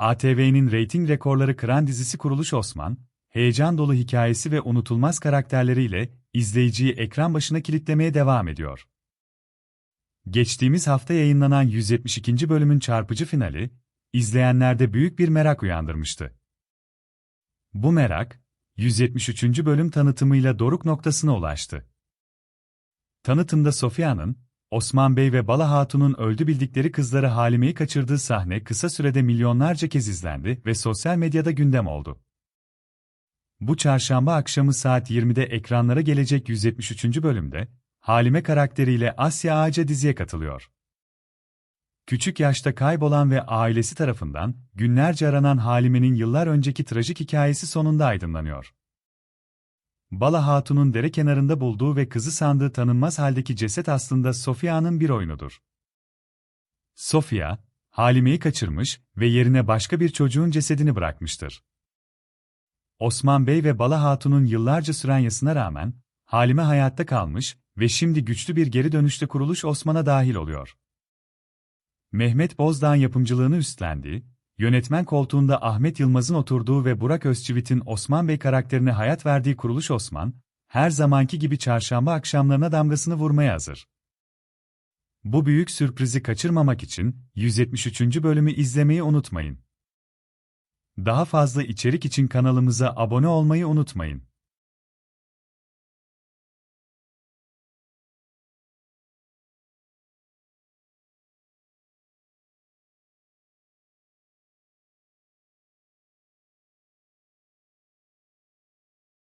ATV'nin reyting rekorları kıran dizisi Kuruluş Osman, heyecan dolu hikayesi ve unutulmaz karakterleriyle izleyiciyi ekran başına kilitlemeye devam ediyor. Geçtiğimiz hafta yayınlanan 172. bölümün çarpıcı finali, izleyenlerde büyük bir merak uyandırmıştı. Bu merak, 173. bölüm tanıtımıyla doruk noktasına ulaştı. Tanıtımda Sofya'nın, Osman Bey ve Bala Hatun'un öldü bildikleri kızları Halime'yi kaçırdığı sahne kısa sürede milyonlarca kez izlendi ve sosyal medyada gündem oldu. Bu çarşamba akşamı saat 20'de ekranlara gelecek 173. bölümde, Halime karakteriyle Asya Ağaca diziye katılıyor. Küçük yaşta kaybolan ve ailesi tarafından günlerce aranan Halime'nin yıllar önceki trajik hikayesi sonunda aydınlanıyor. Bala Hatun'un dere kenarında bulduğu ve kızı sandığı tanınmaz haldeki ceset aslında Sofya'nın bir oyunudur. Sofya, Halime'yi kaçırmış ve yerine başka bir çocuğun cesedini bırakmıştır. Osman Bey ve Bala Hatun'un yıllarca süren yasına rağmen, Halime hayatta kalmış ve şimdi güçlü bir geri dönüşte kuruluş Osman'a dahil oluyor. Mehmet Bozdağ'ın yapımcılığını üstlendiği, yönetmen koltuğunda Ahmet Yılmaz'ın oturduğu ve Burak Özçivit'in Osman Bey karakterine hayat verdiği kuruluş Osman, her zamanki gibi çarşamba akşamlarına damgasını vurmaya hazır. Bu büyük sürprizi kaçırmamak için 173. bölümü izlemeyi unutmayın. Daha fazla içerik için kanalımıza abone olmayı unutmayın.